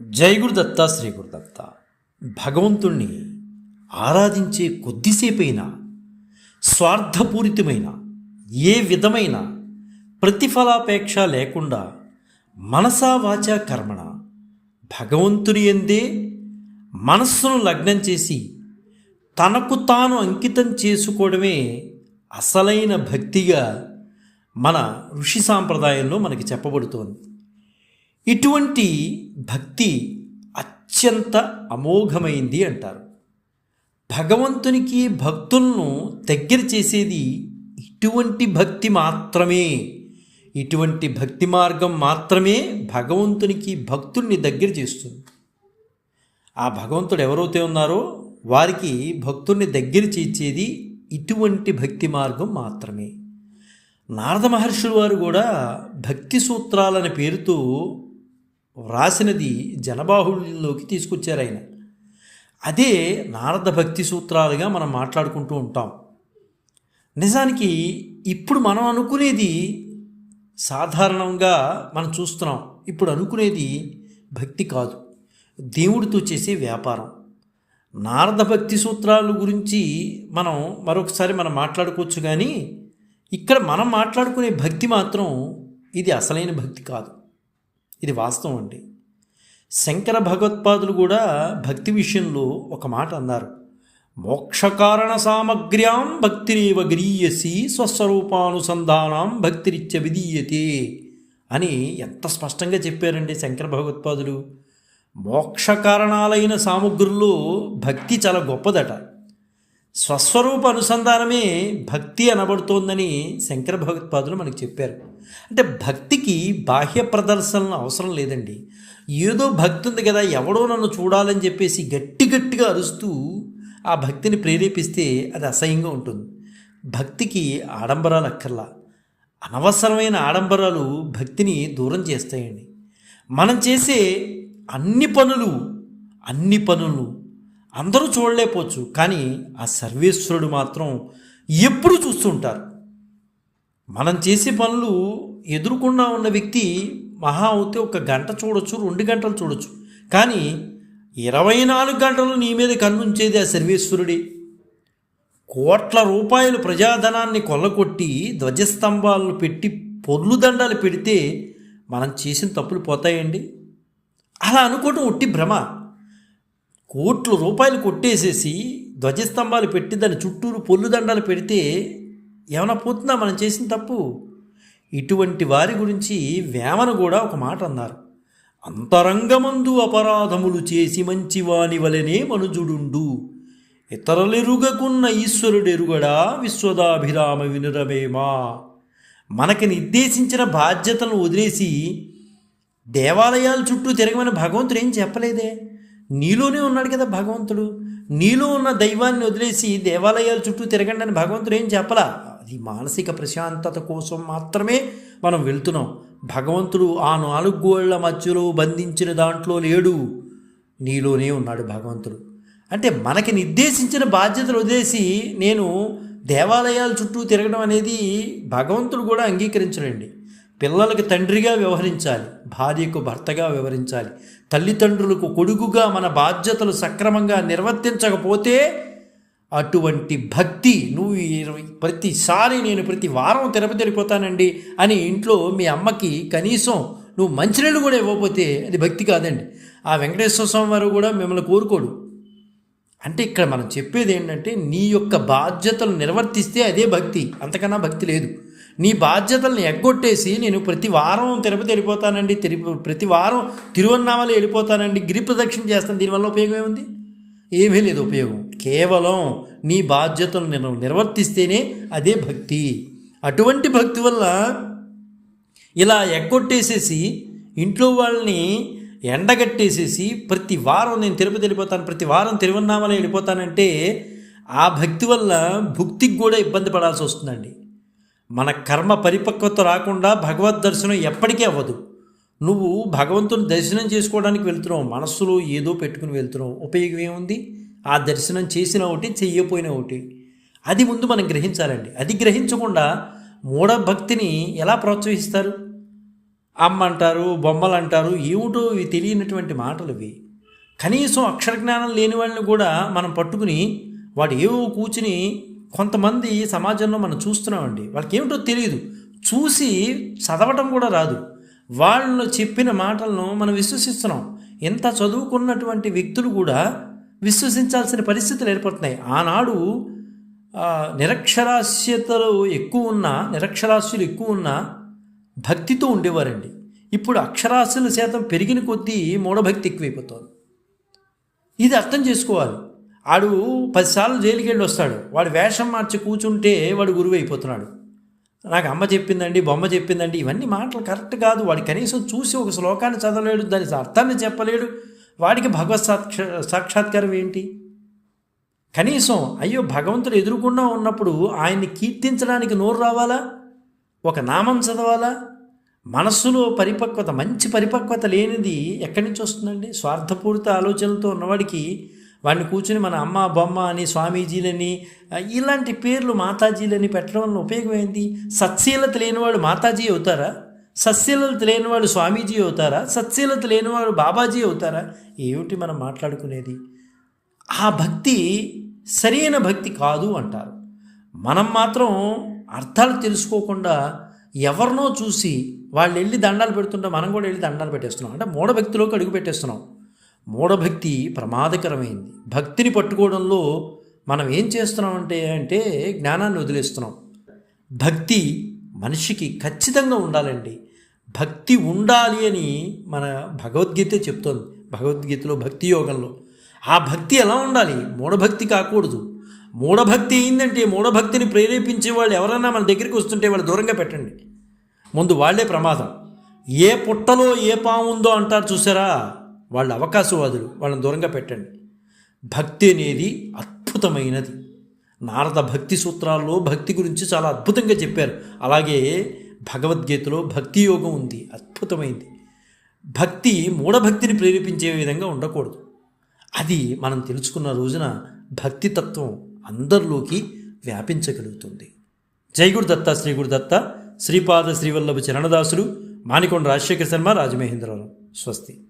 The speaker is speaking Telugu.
జై గురుదత్త శ్రీ గురుదత్త భగవంతుణ్ణి ఆరాధించే కొద్దిసేపైనా స్వార్థపూరితమైన ఏ విధమైన ప్రతిఫలాపేక్ష లేకుండా మనసా వాచా కర్మణ భగవంతుని ఎందే మనస్సును లగ్నం చేసి తనకు తాను అంకితం చేసుకోవడమే అసలైన భక్తిగా మన ఋషి సాంప్రదాయంలో మనకి చెప్పబడుతోంది. ఇటువంటి భక్తి అత్యంత అమోఘమైంది అంటారు. భగవంతునికి భక్తులను దగ్గర చేసేది ఇటువంటి భక్తి మాత్రమే. ఇటువంటి భక్తి మార్గం మాత్రమే భగవంతునికి భక్తుల్ని దగ్గర చేస్తుంది. ఆ భగవంతుడు ఎవరైతే ఉన్నారో వారికి భక్తుల్ని దగ్గర చేర్చేది ఇటువంటి భక్తి మార్గం మాత్రమే. నారద మహర్షులు వారు కూడా భక్తి సూత్రాలనే పేరుతో వ్రాసినది జనబాహుళ్యంలోకి తీసుకొచ్చారు ఆయన. అదే నారద భక్తి సూత్రాలుగా మనం మాట్లాడుకుంటూ ఉంటాం. నిజానికి ఇప్పుడు మనం అనుకునేది సాధారణంగా మనం చూస్తున్నాం. ఇప్పుడు అనుకునేది భక్తి కాదు. దేవుడితో చేసే వ్యాపారం. నారద భక్తి సూత్రాల గురించి మనం మరొకసారి మనం మాట్లాడుకోవచ్చు కానీ ఇక్కడ మనం మాట్లాడుకునే భక్తి మాత్రం ఇది అసలైన భక్తి కాదు. ఇది వాస్తవం అండి. శంకర భగవత్పాదులు కూడా భక్తి విషయంలో ఒక మాట అన్నారు. మోక్షకారణ సామగ్ర్యాం భక్తిరేవ గరీయసి స్వస్వరూపానుసంధానం భక్తిరిత్య విధీయతే అని ఎంత స్పష్టంగా చెప్పారండి శంకర భగవత్పాదులు. మోక్ష కారణాలైన సామగ్రుల్లో భక్తి చాలా గొప్పదట. స్వస్వరూప అనుసంధానమే భక్తి అనబడుతోందని శంకర భగవత్పాదులు మనకు చెప్పారు. అంటే భక్తికి బాహ్య ప్రదర్శనలు అవసరం లేదండి. ఏదో భక్తి ఉంది కదా ఎవడో నన్ను చూడాలని చెప్పేసి గట్టి గట్టిగా అరుస్తూ ఆ భక్తిని ప్రేరేపిస్తే అది అసహ్యంగా ఉంటుంది. భక్తికి ఆడంబరాలు అక్కర్లా. అనవసరమైన ఆడంబరాలు భక్తిని దూరం చేస్తాయండి. మనం చేసే అన్ని పనులు అన్ని పనులు అందరూ చూడలేకపోవచ్చు కానీ ఆ సర్వేశ్వరుడు మాత్రం ఎప్పుడు చూస్తుంటారు మనం చేసే పనులు ఎదురుకుండా ఉన్న వ్యక్తి మహా అవుతే ఒక గంట చూడొచ్చు రెండు గంటలు చూడొచ్చు. కానీ ఇరవై నాలుగు గంటలు నీ మీద కన్నుంచేది ఆ సర్వేశ్వరుడే. కోట్ల రూపాయలు ప్రజాధనాన్ని కొల్లగొట్టి ధ్వజస్తంభాలను పెట్టి పొర్లు దండాలు పెడితే మనం చేసిన తప్పులు పోతాయండి? అలా అనుకోవటం ఒట్టి భ్రమ. కోట్ల రూపాయలు కొట్టేసేసి ధ్వజస్తంభాలు పెట్టి దాని చుట్టూరు పొల్లు దండాలు పెడితే ఏమైనా పోతుందా? మనం చేసిన తప్పు. ఇటువంటి వారి గురించి వేమన కూడా ఒక మాట అన్నారు. అంతరంగమందు అపరాధములు చేసి మంచివాని వలనే మనుజుడుండు. ఇతరులెరుగకున్న ఈశ్వరుడెరుగడా? విశ్వదాభిరామ వినురమేమా? మనకి నిర్దేశించిన బాధ్యతలను వదిలేసి దేవాలయాల చుట్టూ తిరగమని భగవంతుడు ఏం చెప్పలేదే? నీలోనే ఉన్నాడు కదా భగవంతుడు. నీలో ఉన్న దైవాన్ని వదిలేసి దేవాలయాల చుట్టూ తిరగండి అని భగవంతుడు ఏం చెప్పలా? అది మానసిక ప్రశాంతత కోసం మాత్రమే మనం వెళ్తున్నాం. భగవంతుడు ఆ నాలుగు గోళ్ళ మధ్యలో బంధించిన దాంట్లో లేడు. నీలోనే ఉన్నాడు భగవంతుడు. అంటే మనకి నిర్దేశించిన బాధ్యతలు వదిలేసి నేను దేవాలయాల చుట్టూ తిరగడం అనేది భగవంతుడు కూడా అంగీకరించడండి. పిల్లలకు తండ్రిగా వ్యవహరించాలి భార్యకు భర్తగా వ్యవహరించాలి తల్లిదండ్రులకు కొడుకుగా మన బాధ్యతలు సక్రమంగా నిర్వర్తించకపోతే అటువంటి భక్తి నువ్వు ప్రతిసారి నేను ప్రతి వారం తిరుపతి వెళ్ళిపోతానండి అని ఇంట్లో మీ అమ్మకి కనీసం నువ్వు మంచినీళ్ళు కూడా ఇవ్వకపోతే అది భక్తి కాదండి. ఆ వెంకటేశ్వర స్వామి వారు కూడా మిమ్మల్ని కోరుకోడు. అంటే ఇక్కడ మనం చెప్పేది ఏంటంటే నీ యొక్క బాధ్యతలు నిర్వర్తిస్తే అదే భక్తి అంతకన్నా భక్తి లేదు. నీ బాధ్యతలను ఎగ్గొట్టేసి నేను ప్రతి వారం తిరుపతి వెళ్ళిపోతానండి. తిరుపతి ప్రతి వారం తిరువన్నామలు వెళ్ళిపోతానండి. గిరి ప్రదక్షిణ చేస్తాను. దీనివల్ల ఉపయోగం ఏముంది? ఏమీ లేదు ఉపయోగం. కేవలం నీ బాధ్యతలు నేను నిర్వర్తిస్తేనే అదే భక్తి. అటువంటి భక్తి వల్ల ఇలా ఎగ్గొట్టేసేసి ఇంట్లో వాళ్ళని ఎండగట్టేసేసి ప్రతి వారం నేను తిరుపతి వెళ్ళిపోతాను ప్రతి వారం తిరువన్నామల వెళ్ళిపోతానంటే ఆ భక్తి వల్ల భుక్తికి కూడా ఇబ్బంది పడాల్సి వస్తుందండి. మన కర్మ పరిపక్వత రాకుండా భగవద్ దర్శనం ఎప్పటికీ అవ్వదు. నువ్వు భగవంతుని దర్శనం చేసుకోవడానికి వెళ్తున్నావు. మనస్సులో ఏదో పెట్టుకుని వెళ్తున్నావు. ఉపయోగం ఏముంది? ఆ దర్శనం చేసిన ఒకటి చెయ్యపోయిన ఒకటి. అది ముందు మనం గ్రహించాలండి. అది గ్రహించకుండా మూఢభక్తిని ఎలా ప్రోత్సహిస్తారు? అమ్మ అంటారు బొమ్మలు అంటారు ఏమిటో ఇవి తెలియనటువంటి మాటలు ఇవి. కనీసం అక్షర జ్ఞానం లేని వాళ్ళని కూడా మనం పట్టుకుని వాడు ఏవో కూర్చుని కొంతమంది సమాజంలో మనం చూస్తున్నామండి. వాళ్ళకి ఏమిటో తెలియదు చూసి చదవటం కూడా రాదు. వాళ్ళు చెప్పిన మాటలను మనం విశ్వసిస్తున్నాం. ఎంత చదువుకున్నటువంటి వ్యక్తులు కూడా విశ్వసించాల్సిన పరిస్థితులు ఏర్పడుతున్నాయి. ఆనాడు నిరక్షరాస్యతలు ఎక్కువ ఉన్న నిరక్షరాస్యులు ఎక్కువ ఉన్న భక్తితో ఉండేవారండి. ఇప్పుడు అక్షరాస్యుల శాతం పెరిగిన కొద్దీ మూఢభక్తి ఎక్కువైపోతుంది. ఇది అర్థం చేసుకోవాలి. ఆడు పదిసార్లు జైలుకి వెళ్ళి వస్తాడు. వాడు వేషం మార్చి కూర్చుంటే వాడు గురువు అయిపోతున్నాడు నాకు అమ్మ చెప్పిందండి బొమ్మ చెప్పిందండి ఇవన్నీ మాటలు కరెక్ట్ కాదు. వాడు కనీసం చూసి ఒక శ్లోకాన్ని చదవలేడు దాని అర్థాన్ని చెప్పలేడు. వాడికి భగవత్ సాక్ష సాక్షాత్కారం ఏంటి? కనీసం అయ్యో భగవంతుడు ఎదురుకుండా ఉన్నప్పుడు ఆయన్ని కీర్తించడానికి నోరు రావాలా? ఒక నామం చదవాలా? మనస్సులో పరిపక్వత మంచి పరిపక్వత లేనిది ఎక్కడి నుంచి వస్తుందండి? స్వార్థపూరిత ఆలోచనలతో ఉన్నవాడికి వాడిని కూర్చుని మన అమ్మ బొమ్మ అని స్వామీజీలని ఇలాంటి పేర్లు మాతాజీలని పెట్టడం వల్ల ఉపయోగం ఏంటి సత్శీలత లేనివాడు మాతాజీ అవుతారా? సత్శీలత లేనివాడు స్వామీజీ అవుతారా? సత్శీలత లేనివాడు బాబాజీ అవుతారా? ఏమిటి మనం మాట్లాడుకునేది? ఆ భక్తి సరైన భక్తి కాదు అంటారు. మనం మాత్రం అర్థాలు తెలుసుకోకుండా ఎవరినో చూసి వాళ్ళు వెళ్ళి దండాలు పెడుతుంటే మనం కూడా వెళ్ళి దండాలు పెట్టేస్తున్నాం. అంటే మూఢభక్తిలోకి అడుగు పెట్టేస్తున్నాం. మూఢభక్తి ప్రమాదకరమైంది. భక్తిని పట్టుకోవడంలో మనం ఏం చేస్తున్నామంటే అంటే జ్ఞానాన్ని వదిలేస్తున్నాం. భక్తి మనిషికి ఖచ్చితంగా ఉండాలండి. భక్తి ఉండాలి అని మన భగవద్గీత చెప్తోంది. భగవద్గీతలో భక్తి యోగంలో. ఆ భక్తి ఎలా ఉండాలి? మూఢభక్తి కాకూడదు. మూఢభక్తి అయిందంటే మూఢభక్తిని ప్రేరేపించే వాళ్ళు ఎవరైనా మన దగ్గరికి వస్తుంటే వాళ్ళు దూరంగా పెట్టండి. ముందు వాళ్ళే ప్రమాదం. ఏ పుట్టలో ఏ పాము ఉందో అంటారు చూసారా? వాళ్ళ అవకాశవాదులు వాళ్ళని దూరంగా పెట్టండి. భక్తి అనేది అద్భుతమైనది. నారద భక్తి సూత్రాల్లో భక్తి గురించి చాలా అద్భుతంగా చెప్పారు. అలాగే భగవద్గీతలో భక్తి యోగం ఉంది. అద్భుతమైంది. భక్తి మూఢభక్తిని ప్రేరేపించే విధంగా ఉండకూడదు. అది మనం తెలుసుకున్న రోజున భక్తి తత్వం అందరిలోకి వ్యాపించగలుగుతుంది. జై గురుదత్త శ్రీ గురుదత్త శ్రీపాద శ్రీవల్లభ చరణదాసులు మాణికొండ రాజశేఖర శర్మ రాజమహేంద్రరావు స్వస్తి.